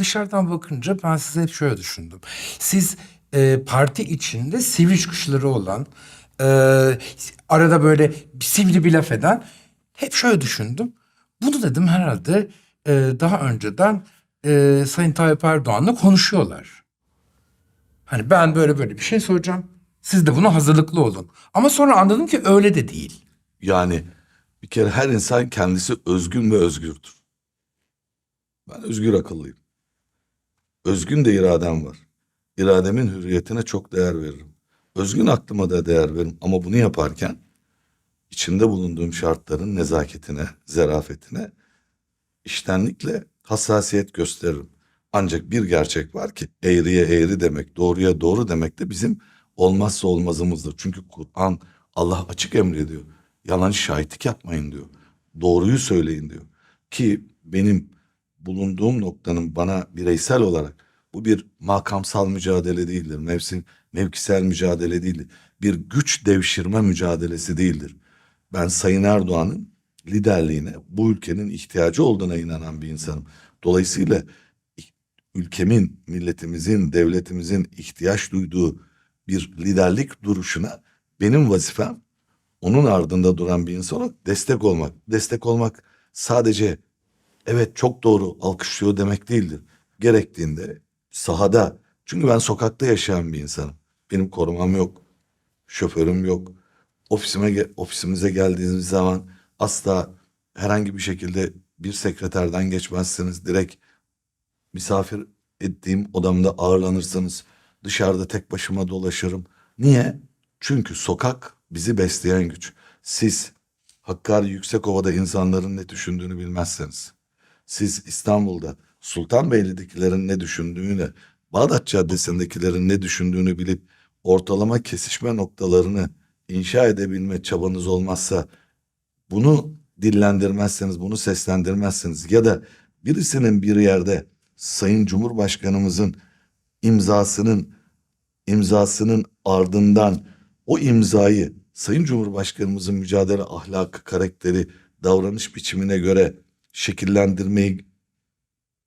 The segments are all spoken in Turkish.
dışarıdan bakınca ben size hep şöyle düşündüm. Siz e, parti içinde sivri çıkışları olan, e, arada böyle sivri bir laf eden hep şöyle düşündüm. Bunu dedim herhalde e, daha önceden e, Sayın Tayyip Erdoğan'la konuşuyorlar. Hani ben böyle böyle bir şey soracağım. Siz de buna hazırlıklı olun. Ama sonra anladım ki öyle de değil. Yani bir kere her insan kendisi özgün ve özgürdür. Ben özgür akıllıyım. Özgün de iradem var. İrademin hürriyetine çok değer veririm. Özgün aklıma da değer veririm ama bunu yaparken içinde bulunduğum şartların nezaketine, zerafetine iştenlikle hassasiyet gösteririm. Ancak bir gerçek var ki eğriye eğri demek, doğruya doğru demek de bizim olmazsa olmazımızdır. Çünkü Kur'an Allah açık emrediyor. Yalan şahitlik yapmayın diyor. Doğruyu söyleyin diyor. Ki benim bulunduğum noktanın bana bireysel olarak bu bir makamsal mücadele değildir. Mevsim, mevkisel mücadele değildir. Bir güç devşirme mücadelesi değildir. Ben Sayın Erdoğan'ın liderliğine bu ülkenin ihtiyacı olduğuna inanan bir insanım. Dolayısıyla ülkemin, milletimizin, devletimizin ihtiyaç duyduğu bir liderlik duruşuna benim vazifem onun ardında duran bir insana destek olmak. Destek olmak sadece evet çok doğru alkışlıyor demek değildir. Gerektiğinde sahada çünkü ben sokakta yaşayan bir insanım. Benim korumam yok. Şoförüm yok. Ofisime ofisimize geldiğiniz zaman asla herhangi bir şekilde bir sekreterden geçmezsiniz. Direkt misafir ettiğim odamda ağırlanırsınız. Dışarıda tek başıma dolaşırım. Niye? Çünkü sokak bizi besleyen güç. Siz Hakkari Yüksekova'da insanların ne düşündüğünü bilmezseniz, siz İstanbul'da Sultanbeyli'dekilerin ne düşündüğünü, Bağdat Caddesi'ndekilerin ne düşündüğünü bilip ortalama kesişme noktalarını inşa edebilme çabanız olmazsa bunu dillendirmezseniz, bunu seslendirmezseniz ya da birisinin bir yerde Sayın Cumhurbaşkanımızın imzasının imzasının ardından o imzayı Sayın Cumhurbaşkanımızın mücadele ahlakı, karakteri, davranış biçimine göre şekillendirmeyi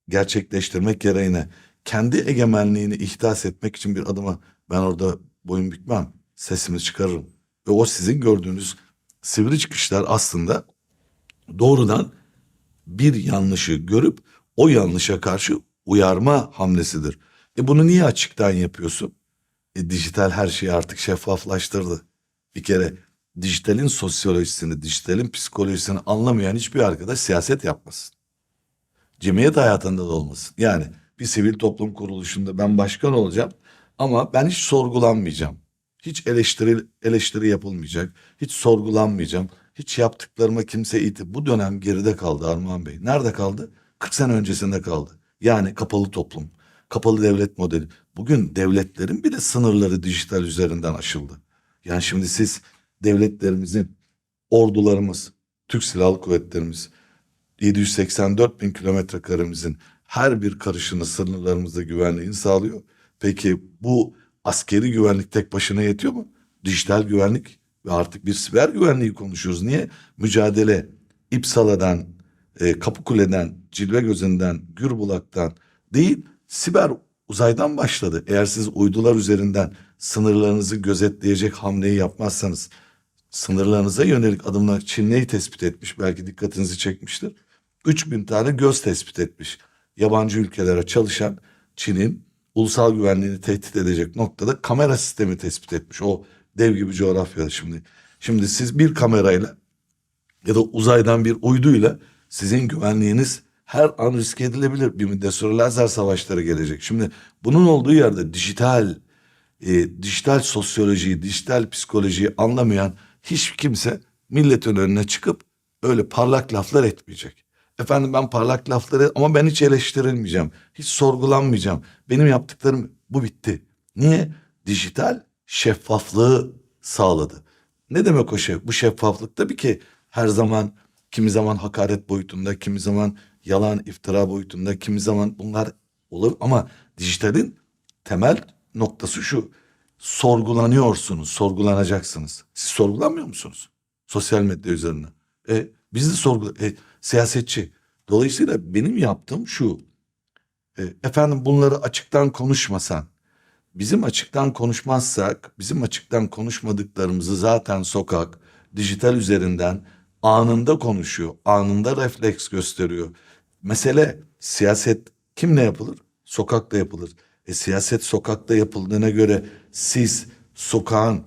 gerçekleştirmek yerine kendi egemenliğini ihdas etmek için bir adıma ben orada boyun bükmem, sesimi çıkarırım. Ve o sizin gördüğünüz sivri çıkışlar aslında doğrudan bir yanlışı görüp o yanlışa karşı uyarma hamlesidir. E bunu niye açıktan yapıyorsun? E, dijital her şeyi artık şeffaflaştırdı. Bir kere dijitalin sosyolojisini, dijitalin psikolojisini anlamayan hiçbir arkadaş siyaset yapmasın. Cemiyet hayatında da olmasın. Yani bir sivil toplum kuruluşunda ben başkan olacağım ama ben hiç sorgulanmayacağım. Hiç eleştiri, eleştiri yapılmayacak. Hiç sorgulanmayacağım. Hiç yaptıklarıma kimse iti. Bu dönem geride kaldı Armağan Bey. Nerede kaldı? 40 sene öncesinde kaldı. Yani kapalı toplum, kapalı devlet modeli. Bugün devletlerin bile sınırları dijital üzerinden aşıldı. Yani şimdi siz devletlerimizin, ordularımız, Türk Silahlı Kuvvetlerimiz, 784 bin kilometre karemizin her bir karışını sınırlarımızda güvenliğini sağlıyor. Peki bu askeri güvenlik tek başına yetiyor mu? Dijital güvenlik ve artık bir siber güvenliği konuşuyoruz. Niye? Mücadele İpsala'dan, e, Kapıkule'den, Cilve Gözü'nden, Gürbulak'tan değil, siber uzaydan başladı. Eğer siz uydular üzerinden sınırlarınızı gözetleyecek hamleyi yapmazsanız, sınırlarınıza yönelik adımlar Çin neyi tespit etmiş? Belki dikkatinizi çekmiştir. 3000 tane göz tespit etmiş. Yabancı ülkelere çalışan Çin'in ulusal güvenliğini tehdit edecek noktada kamera sistemi tespit etmiş. O dev gibi coğrafyada şimdi. Şimdi siz bir kamerayla ya da uzaydan bir uyduyla sizin güvenliğiniz her an risk edilebilir. Bir müddet sonra lazer savaşları gelecek. Şimdi bunun olduğu yerde dijital e, dijital sosyolojiyi, dijital psikolojiyi anlamayan hiç kimse milletin önüne çıkıp öyle parlak laflar etmeyecek. Efendim ben parlak lafları ama ben hiç eleştirilmeyeceğim. Hiç sorgulanmayacağım. Benim yaptıklarım bu bitti. Niye? Dijital şeffaflığı sağladı. Ne demek o şey? Bu şeffaflık tabii ki her zaman kimi zaman hakaret boyutunda, kimi zaman yalan iftira boyutunda, kimi zaman bunlar olur ama dijitalin temel noktası şu. Sorgulanıyorsunuz, sorgulanacaksınız. Siz sorgulanmıyor musunuz? Sosyal medya üzerinden. E, biz de sorgula... E, siyasetçi. Dolayısıyla benim yaptığım şu. E, efendim bunları açıktan konuşmasan, bizim açıktan konuşmazsak, bizim açıktan konuşmadıklarımızı zaten sokak, dijital üzerinden anında konuşuyor, anında refleks gösteriyor. Mesele siyaset kimle yapılır? Sokakta yapılır. E siyaset sokakta yapıldığına göre siz sokağın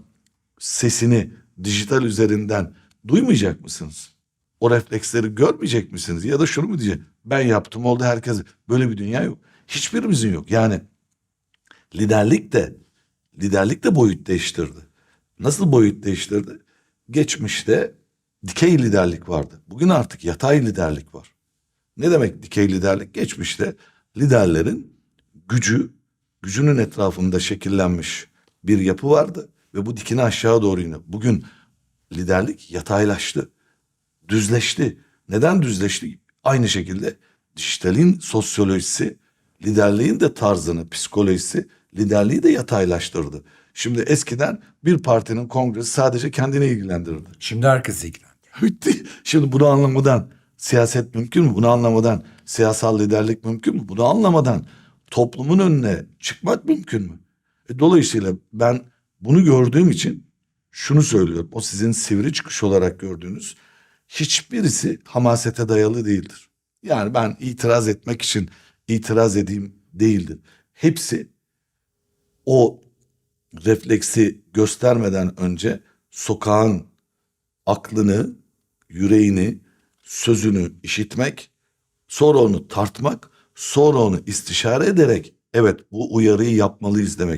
sesini dijital üzerinden duymayacak mısınız? O refleksleri görmeyecek misiniz? Ya da şunu mu diyecek? Ben yaptım oldu herkes. Böyle bir dünya yok. Hiçbirimizin yok. Yani liderlik de liderlik de boyut değiştirdi. Nasıl boyut değiştirdi? Geçmişte dikey liderlik vardı. Bugün artık yatay liderlik var. Ne demek dikey liderlik? Geçmişte liderlerin gücü, gücünün etrafında şekillenmiş bir yapı vardı ve bu dikine aşağı doğru iniyor. Bugün liderlik yataylaştı, düzleşti. Neden düzleşti? Aynı şekilde dijitalin sosyolojisi, liderliğin de tarzını, psikolojisi, liderliği de yataylaştırdı. Şimdi eskiden bir partinin kongresi sadece kendine ilgilendirirdi. Şimdi herkes ilgilendiriyor. Şimdi bunu anlamadan siyaset mümkün mü? Bunu anlamadan siyasal liderlik mümkün mü? Bunu anlamadan toplumun önüne çıkmak mümkün mü? E, dolayısıyla ben bunu gördüğüm için şunu söylüyorum. O sizin sivri çıkış olarak gördüğünüz hiçbirisi hamasete dayalı değildir. Yani ben itiraz etmek için itiraz edeyim değildir. Hepsi o refleksi göstermeden önce sokağın aklını, yüreğini, sözünü işitmek, sonra onu tartmak, sonra onu istişare ederek evet bu uyarıyı yapmalıyız demek.